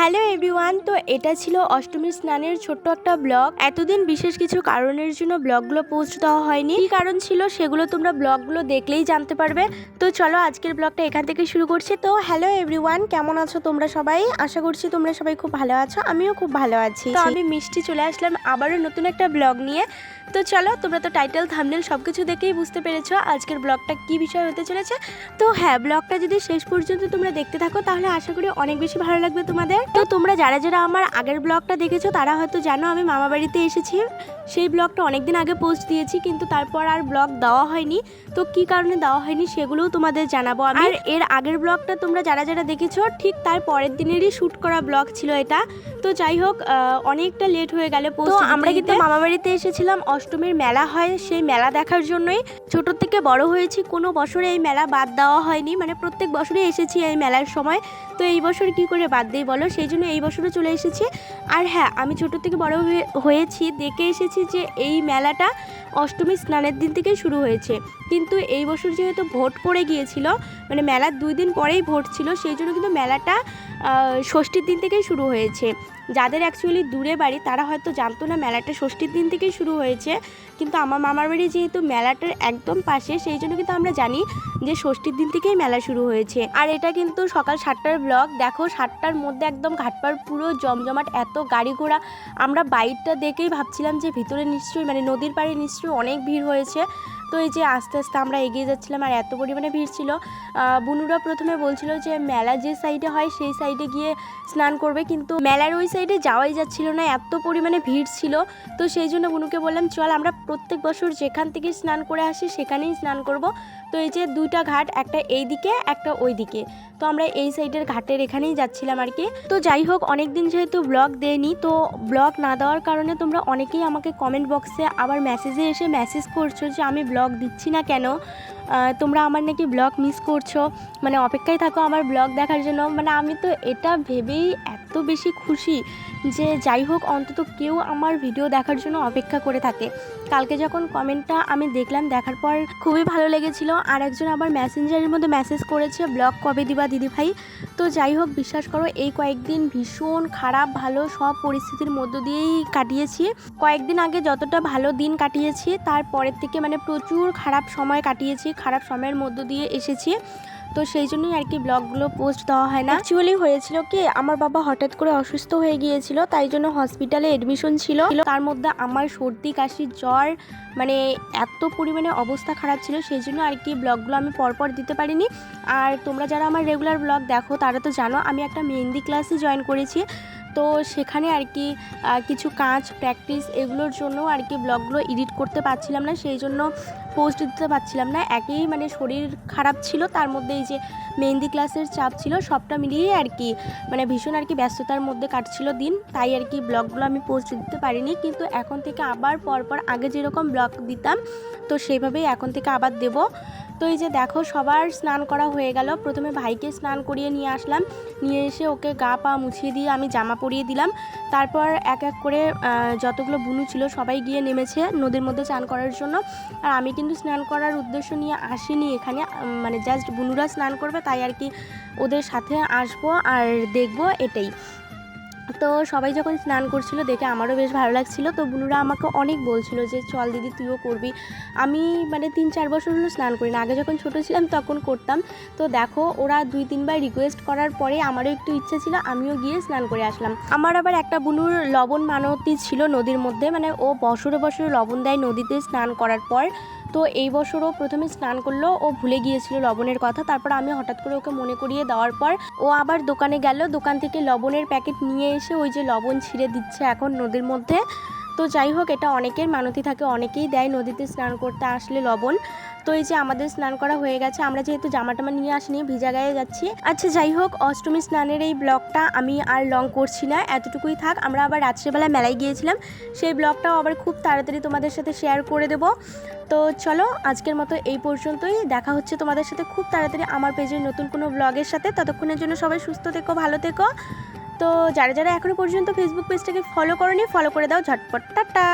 Hello everyone, তো এটা ছিল অষ্টমীর স্নানের ছোট্ট একটা ব্লগ। এতদিন বিশেষ কিছু কারণের জন্য ব্লগগুলো পোস্ট দেওয়া হয়নি। কী কারণ ছিল সেগুলো তোমরা ব্লগগুলো দেখলেই জানতে পারবে। তো চলো আজকের ব্লগটা এখান থেকে শুরু করছি। তো হ্যালো এভরিওয়ান, কেমন আছো তোমরা সবাই? আশা করছি তোমরা সবাই খুব ভালো আছো, আমিও খুব ভালো আছি। তো আমি মিষ্টি চলে আসলাম আবারও নতুন একটা ব্লগ নিয়ে। তো চলো, তোমরা তো টাইটেল, থামনেল সব কিছু দেখেই বুঝতে পেরেছ আজকের ব্লগটা কি বিষয় হতে চলেছে। তো হ্যাঁ ব্লগটা যদি শেষ পর্যন্ত তোমরা দেখতে থাকো, তাহলে আশা করি অনেক বেশি ভালো লাগবে তোমাদের। তো তোমরা যারা যারা আমার আগের ব্লগটা দেখেছ তারা হয়তো জানো আমি মামা বাড়িতে এসেছি। সেই ব্লগটা অনেকদিন আগে পোস্ট দিয়েছি কিন্তু তারপর আর ব্লগ দেওয়া হয়নি। তো কি কারণে দেওয়া হয়নি সেগুলোও তোমাদের জানাব আমি। আর এর আগের ব্লগটা তোমরা যারা যারা দেখেছ ঠিক তার পরের দিনেরই শ্যুট করা ব্লগ ছিল এটা। তো যাই হোক অনেকটা লেট হয়ে গেল তো আমরা কিন্তু মামা বাড়িতে এসেছিলাম অষ্টমীর মেলা হয় সেই মেলা দেখার জন্যই। ছোট থেকে বড় হয়েছি কোনো বছরে এই মেলা বাদ দেওয়া হয়নি। মানে প্রত্যেক বছরই এসেছি এই মেলার সময়। তো এই বছর কি করে বাদ দিই বলো? সেই জন্য এই বছরও চলে এসেছি। আর হ্যাঁ আমি ছোট থেকে বড় হয়ে, হয়েছি, দেখে এসেছি যে এই মেলাটা অষ্টমী স্নানের দিন থেকেই শুরু হয়েছে। কিন্তু এই বছর যেহেতু ভোট পড়ে গিয়েছিল মানে মেলার দুই দিন পরেই ভোট ছিল, সেই জন্য কিন্তু মেলাটা ষষ্ঠীর দিন থেকেই শুরু হয়েছে। যাদের অ্যাকচুয়ালি দূরে বাড়ি, তারা হয়তো জানতো না মেলাটা ষষ্ঠীর দিন থেকেই শুরু হয়েছে। কিন্তু আমার মামার বাড়ি যেহেতু মেলাটার একদম পাশে, সেই জন্য কিন্তু আমরা জানি যে ষষ্ঠীর দিন থেকেই মেলা শুরু হয়েছে। আর এটা কিন্তু সকাল সাতটার ব্লগ দেখো সাতটার মধ্যে একদম ঘাটপাড় পুরো জমজমাট, এত গাড়ি ঘোড়া। আমরা বাইকটা দেখেই ভাবছিলাম যে ভিতরে নিশ্চয়ই মানে নদীর পাড়ে নিশ্চয়ই অনেক ভিড় হয়েছে। তো এই যে আস্তে আস্তে আমরা এগিয়ে যাচ্ছিলাম আর এত পরিমাণে ভিড় ছিল বনুরা প্রথমে বলছিল যে মেলা যে সাইডে হয় সেই সাইডে গিয়ে স্নান করবে, কিন্তু মেলার ওই সাইডে যাওয়াই যাচ্ছিল না, এত পরিমাণে ভিড় ছিল। তো সেই জন্য বুনুকে বললাম, চল আমরা প্রত্যেক বছর যেখান থেকে স্নান করে আসি, সেখানেই স্নান করব। তো এই যে দুইটা ঘাট, একটা এই দিকে, একটা ওই দিকে। তো আমরা এই সাইডের ঘাটের এখানেই যাচ্ছিলাম আর কি। তো যাই হোক অনেক দিন যেহেতু ব্লগ দেয়নি তো ব্লগ না দেওয়ার কারণে তোমরা অনেকেই আমাকে কমেন্ট বক্সে আবার মেসেজে এসে মেসেজ করছ যে আমি ব্লগ দিচ্ছি না কেন? তোমরা আমার নাকি ব্লগ মিস করছ। মানে অপেক্ষায় থাকো আমার ব্লগ দেখার জন্য। মানে আমি তো এটা ভেবেই এত বেশি খুশি যে যাই হোক, অন্তত কেউ আমার ভিডিও দেখার জন্য অপেক্ষা করে থাকে। কালকে যখন কমেন্টটা আমি দেখলাম, দেখার পর খুবই ভালো লেগেছিল। আর একজন আবার মেসেঞ্জারের মধ্যে মেসেজ করেছে ব্লগ কবে দিবা দিদি ভাই? তো যাই হোক, বিশ্বাস করো, এই কয়েকদিন ভীষণ খারাপ, ভালো সব পরিস্থিতির মধ্য দিয়েই কাটিয়েছি। কয়েকদিন আগে যতটা ভালো দিন কাটিয়েছি, তারপরের থেকে মানে প্রচুর খারাপ সময় কাটিয়েছি, খারাপ সময়ের মধ্য দিয়ে এসেছি। তো সেই জন্যই আর কি ব্লগগুলো পোস্ট দেওয়া হয় না। অ্যাকচুয়ালি হয়েছিল কি, আমার বাবা হঠাৎ করে অসুস্থ হয়ে গিয়েছিল, তাই জন্য হসপিটালে এডমিশন ছিল। তার মধ্যে আমার সর্দি, কাশি, জ্বর মানে এত পরিমাণে অবস্থা খারাপ ছিল, সেই জন্য আর কি ব্লগগুলো আমি পরপর দিতে পারিনি। আর তোমরা যারা আমার রেগুলার ব্লগ দেখো, তারা তো জানো, আমি একটা মেহেন্দি ক্লাসে জয়েন করেছি। তো সেখানে আর কি কিছু কাজ প্র্যাকটিস এগুলোর জন্য আর কি ব্লগগুলো এডিট করতে পারছিলাম না, সেই জন্য পোস্ট দিতে পারছিলাম না। একেই মানে শরীর খারাপ ছিল, তার মধ্যে এই যে মেহেন্দি ক্লাসের চাপ ছিল, সবটা মিলিয়ে আর কি মানে ভীষণ আর কি ব্যস্ততার মধ্যে কাটছিল দিন, তাই আর কি ব্লগগুলো আমি পোস্ট দিতে পারিনি। কিন্তু এখন থেকে আবার পরপর আগে যেরকম ব্লগ দিতাম, তো সেইভাবেই এখন থেকে আবার দেব। তো এই যে দেখো, সবার স্নান করা হয়ে গেল। প্রথমে ভাইকে স্নান করিয়ে নিয়ে আসলাম। নিয়ে এসে ওকে গা পা মুছিয়ে দিয়ে আমি জামা পরিয়ে দিলাম। তারপর এক এক করে যতগুলো বুনু ছিল সবাই গিয়ে নেমেছে নদীর মধ্যে চান করার জন্য। আর আমি কিন্তু স্নান করার উদ্দেশ্য নিয়ে আসিনি এখানে। মানে জাস্ট বুনুরা স্নান করবে, তাই আর কি ওদের সাথে আসব আর দেখব এটাই। তো সবাই যখন স্নান করছিল দেখে আমারও বেশ ভালো লাগছিল। তো বুনুরা আমাকে অনেক বলছিল যে, চল দিদি, তুইও করবি। আমি মানে তিন চার বছর হলো স্নান করি না। আগে যখন ছোটো ছিলাম তখন করতাম। তো দেখো, ওরা দুই তিনবার রিকোয়েস্ট করার পরে আমারও একটু ইচ্ছে ছিল, আমিও গিয়ে স্নান করে আসলাম। আমার আবার একটা বুনুর লবণ মানতি ছিল নদীর মধ্যে। মানে ও বছরে বছরে লবণ দেয় নদীতে স্নান করার পর। তো এই বছরও প্রথমে স্নান করল, ও ভুলে গিয়েছিল লবণের কথা। তারপর আমি হঠাৎ করে ওকে মনে করিয়ে দেওয়ার পর ও আবার দোকানে গেল। দোকান থেকে লবণের প্যাকেট নিয়ে এসে ওই যে লবণ ছিঁড়ে দিচ্ছে এখন নদীর মধ্যে। তো যাই হোক, এটা অনেকের মানতি থাকে, অনেকেই দেয় নদীতে স্নান করতে আসলে লবণ। তো এই যে আমাদের স্নান করা হয়ে গেছে, আমরা যেহেতু জামা টামা নিয়ে আসিনি, ভিজা গায়ে যাচ্ছি। আচ্ছা যাই হোক অষ্টমী স্নানের এই ব্লগটা আমি আর লং করছি না, এতটুকুই থাক। আমরা আবার রাত্রেবেলা মেলায় গিয়েছিলাম, সেই ব্লগটাও আবার খুব তাড়াতাড়ি তোমাদের সাথে শেয়ার করে দেব। তো চলো, আজকের মতো এই পর্যন্তই। দেখা হচ্ছে তোমাদের সাথে খুব তাড়াতাড়ি আমার পেজের নতুন কোনো ব্লগের সাথে। ততক্ষণের জন্য সবাই সুস্থ থেকো, ভালো থেকো। তো যারা যারা এখনও পর্যন্ত ফেসবুক পেজটাকে ফলো করনি ফলো করে দাও ঝটপট টাটা।